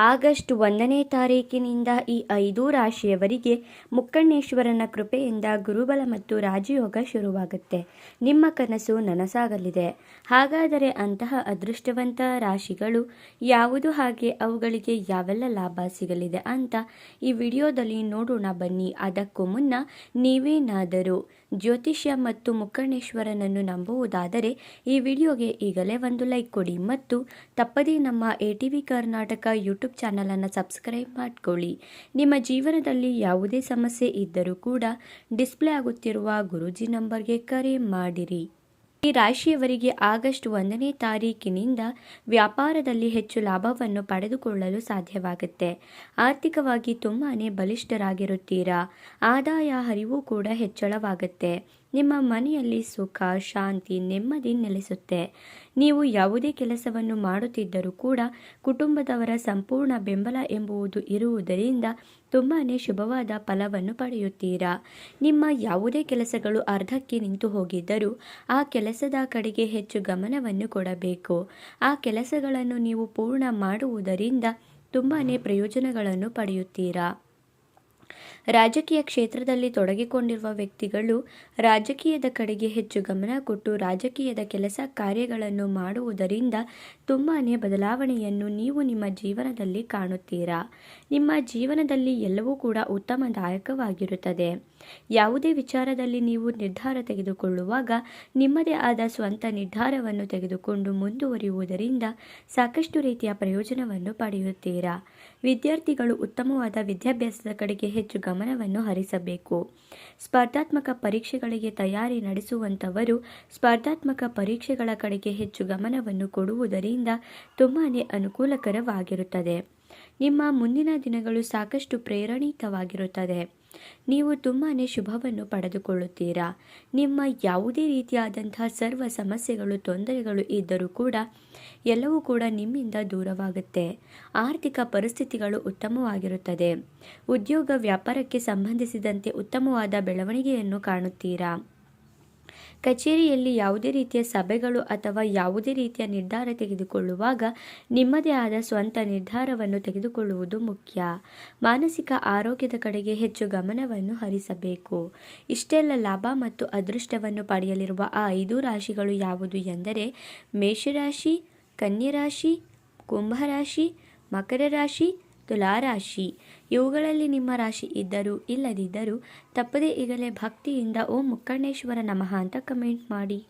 August ಒಂದನೇ ತಾರೀಕಿನಿಂದ ಈ ಐದು ರಾಶಿಯವರಿಗೆ ಮುಕ್ಕಣ್ಣೇಶ್ವರನ ಕೃಪೆಯಿಂದ ಗುರುಬಲ ಮತ್ತು ರಾಜಯೋಗ ಶುರುವಾಗುತ್ತೆ. ನಿಮ್ಮ ಕನಸು ನನಸಾಗಲಿದೆ. ಹಾಗಾದರೆ ಅಂತಹ ಅದೃಷ್ಟವಂತ ರಾಶಿಗಳು ಯಾವುದು ಹಾಗೆ ಅವುಗಳಿಗೆ ಯಾವೆಲ್ಲ ಲಾಭ ಸಿಗಲಿದೆ ಅಂತ ಈ ವಿಡಿಯೋದಲ್ಲಿ ನೋಡೋಣ ಬನ್ನಿ. ಅದಕ್ಕೂ ಮುನ್ನ ನೀವೇನಾದರೂ ಜ್ಯೋತಿಷ್ಯ ಮತ್ತು ಮುಕ್ಕಣ್ಣೇಶ್ವರನನ್ನು ನಂಬುವುದಾದರೆ ಈ ವಿಡಿಯೋಗೆ ಈಗಲೇ ಒಂದು ಲೈಕ್ ಕೊಡಿ ಮತ್ತು ತಪ್ಪದೇ ನಮ್ಮ ಎ ಕರ್ನಾಟಕ ಯೂಟ್ಯೂಬ್ ಚಾನಲನ್ನು ಸಬ್ಸ್ಕ್ರೈಬ್ ಮಾಡಿಕೊಳ್ಳಿ. ನಿಮ್ಮ ಜೀವನದಲ್ಲಿ ಯಾವುದೇ ಸಮಸ್ಯೆ ಇದ್ದರೂ ಕೂಡ ಡಿಸ್ಪ್ಲೇ ಆಗುತ್ತಿರುವ ಗುರೂಜಿ ನಂಬರ್ಗೆ ಕರೆ ಮಾಡಿರಿ. ಈ ರಾಶಿಯವರಿಗೆ ಆಗಸ್ಟ್ ಒಂದನೇ ತಾರೀಕಿನಿಂದ ವ್ಯಾಪಾರದಲ್ಲಿ ಹೆಚ್ಚು ಲಾಭವನ್ನು ಪಡೆದುಕೊಳ್ಳಲು ಸಾಧ್ಯವಾಗುತ್ತೆ. ಆರ್ಥಿಕವಾಗಿ ತುಂಬಾ ಬಲಿಷ್ಠರಾಗಿರುತ್ತೀರಾ? ಆದಾಯ ಹರಿವು ಕೂಡ ಹೆಚ್ಚಳವಾಗುತ್ತೆ. ನಿಮ್ಮ ಮನೆಯಲ್ಲಿ ಸುಖ, ಶಾಂತಿ, ನೆಮ್ಮದಿ ನೆಲೆಸುತ್ತೆ. ನೀವು ಯಾವುದೇ ಕೆಲಸವನ್ನು ಮಾಡುತ್ತಿದ್ದರೂ ಕೂಡ ಕುಟುಂಬದವರ ಸಂಪೂರ್ಣ ಬೆಂಬಲ ಎಂಬುವುದು ಇರುವುದರಿಂದ ತುಂಬಾ ಶುಭವಾದ ಫಲವನ್ನು ಪಡೆಯುತ್ತೀರಾ. ನಿಮ್ಮ ಯಾವುದೇ ಕೆಲಸಗಳು ಅರ್ಧಕ್ಕೆ ನಿಂತು ಹೋಗಿದ್ದರೂ ಆ ಕೆಲಸದ ಕಡೆಗೆ ಹೆಚ್ಚು ಗಮನವನ್ನು ಕೊಡಬೇಕು. ಆ ಕೆಲಸಗಳನ್ನು ನೀವು ಪೂರ್ಣ ಮಾಡುವುದರಿಂದ ತುಂಬಾ ಪ್ರಯೋಜನಗಳನ್ನು ಪಡೆಯುತ್ತೀರಾ. ರಾಜಕೀಯ ಕ್ಷೇತ್ರದಲ್ಲಿ ತೊಡಗಿಕೊಂಡಿರುವ ವ್ಯಕ್ತಿಗಳು ರಾಜಕೀಯದ ಕಡೆಗೆ ಹೆಚ್ಚು ಗಮನ ಕೊಟ್ಟು ರಾಜಕೀಯದ ಕೆಲಸ ಕಾರ್ಯಗಳನ್ನು ಮಾಡುವುದರಿಂದ ತುಂಬಾ ಬದಲಾವಣೆಯನ್ನು ನೀವು ನಿಮ್ಮ ಜೀವನದಲ್ಲಿ ಕಾಣುತ್ತೀರಾ? ನಿಮ್ಮ ಜೀವನದಲ್ಲಿ ಎಲ್ಲವೂ ಕೂಡ ಉತ್ತಮದಾಯಕವಾಗಿರುತ್ತದೆ. ಯಾವುದೇ ವಿಚಾರದಲ್ಲಿ ನೀವು ನಿರ್ಧಾರ ತೆಗೆದುಕೊಳ್ಳುವಾಗ ನಿಮ್ಮದೇ ಆದ ಸ್ವಂತ ನಿರ್ಧಾರವನ್ನು ತೆಗೆದುಕೊಂಡು ಮುಂದುವರಿಯುವುದರಿಂದ ಸಾಕಷ್ಟು ರೀತಿಯ ಪ್ರಯೋಜನವನ್ನು ಪಡೆಯುತ್ತೀರಾ? ವಿದ್ಯಾರ್ಥಿಗಳು ಉತ್ತಮವಾದ ವಿದ್ಯಾಭ್ಯಾಸದ ಕಡೆಗೆ ಹೆಚ್ಚು ಗಮನವನ್ನು ಹರಿಸಬೇಕು. ಸ್ಪರ್ಧಾತ್ಮಕ ಪರೀಕ್ಷೆಗಳಿಗೆ ತಯಾರಿ ನಡೆಸುವಂಥವರು ಸ್ಪರ್ಧಾತ್ಮಕ ಪರೀಕ್ಷೆಗಳ ಕಡೆಗೆ ಹೆಚ್ಚು ಗಮನವನ್ನು ಕೊಡುವುದರಿಂದ ತುಂಬಾ ಅನುಕೂಲಕರವಾಗಿರುತ್ತದೆ. ನಿಮ್ಮ ಮುಂದಿನ ದಿನಗಳು ಸಾಕಷ್ಟು ಪ್ರೇರಣೀತವಾಗಿರುತ್ತದೆ. ನೀವು ತುಂಬಾ ಶುಭವನ್ನು ಪಡೆದುಕೊಳ್ಳುತ್ತೀರಾ? ನಿಮ್ಮ ಯಾವುದೇ ರೀತಿಯಾದಂತಹ ಸರ್ವ ಸಮಸ್ಯೆಗಳು, ತೊಂದರೆಗಳು ಇದ್ದರೂ ಕೂಡ ಎಲ್ಲವೂ ಕೂಡ ನಿಮ್ಮಿಂದ ದೂರವಾಗುತ್ತೆ. ಆರ್ಥಿಕ ಪರಿಸ್ಥಿತಿಗಳು ಉತ್ತಮವಾಗಿರುತ್ತದೆ. ಉದ್ಯೋಗ ವ್ಯಾಪಾರಕ್ಕೆ ಸಂಬಂಧಿಸಿದಂತೆ ಉತ್ತಮವಾದ ಬೆಳವಣಿಗೆಯನ್ನು ಕಾಣುತ್ತೀರಾ? ಕಚೇರಿಯಲ್ಲಿ ಯಾವುದೇ ರೀತಿಯ ಸಭೆಗಳು ಅಥವಾ ಯಾವುದೇ ರೀತಿಯ ನಿರ್ಧಾರ ತೆಗೆದುಕೊಳ್ಳುವಾಗ ನಿಮ್ಮದೇ ಆದ ಸ್ವಂತ ನಿರ್ಧಾರವನ್ನು ತೆಗೆದುಕೊಳ್ಳುವುದು ಮುಖ್ಯ. ಮಾನಸಿಕ ಆರೋಗ್ಯದ ಕಡೆಗೆ ಹೆಚ್ಚು ಗಮನವನ್ನು ಹರಿಸಬೇಕು. ಇಷ್ಟೆಲ್ಲ ಲಾಭ ಮತ್ತು ಅದೃಷ್ಟವನ್ನು ಪಡೆಯಲಿರುವ ಆ ಐದು ರಾಶಿಗಳು ಯಾವುದು ಎಂದರೆ ಮೇಷರಾಶಿ ಕನ್ಯರಾಶಿ ಕುಂಭರಾಶಿ ಮಕರ ರಾಶಿ ತುಲಾರಾಶಿ. ಇವುಗಳಲ್ಲಿ ನಿಮ್ಮ ರಾಶಿ ಇದ್ದರೂ ಇಲ್ಲದಿದ್ದರೂ ತಪ್ಪದೇ ಈಗಲೇ ಭಕ್ತಿಯಿಂದ ಓಂ ಮುಕ್ಕಣ್ಣೇಶ್ವರ ನಮಃ ಅಂತ ಕಮೆಂಟ್ ಮಾಡಿ.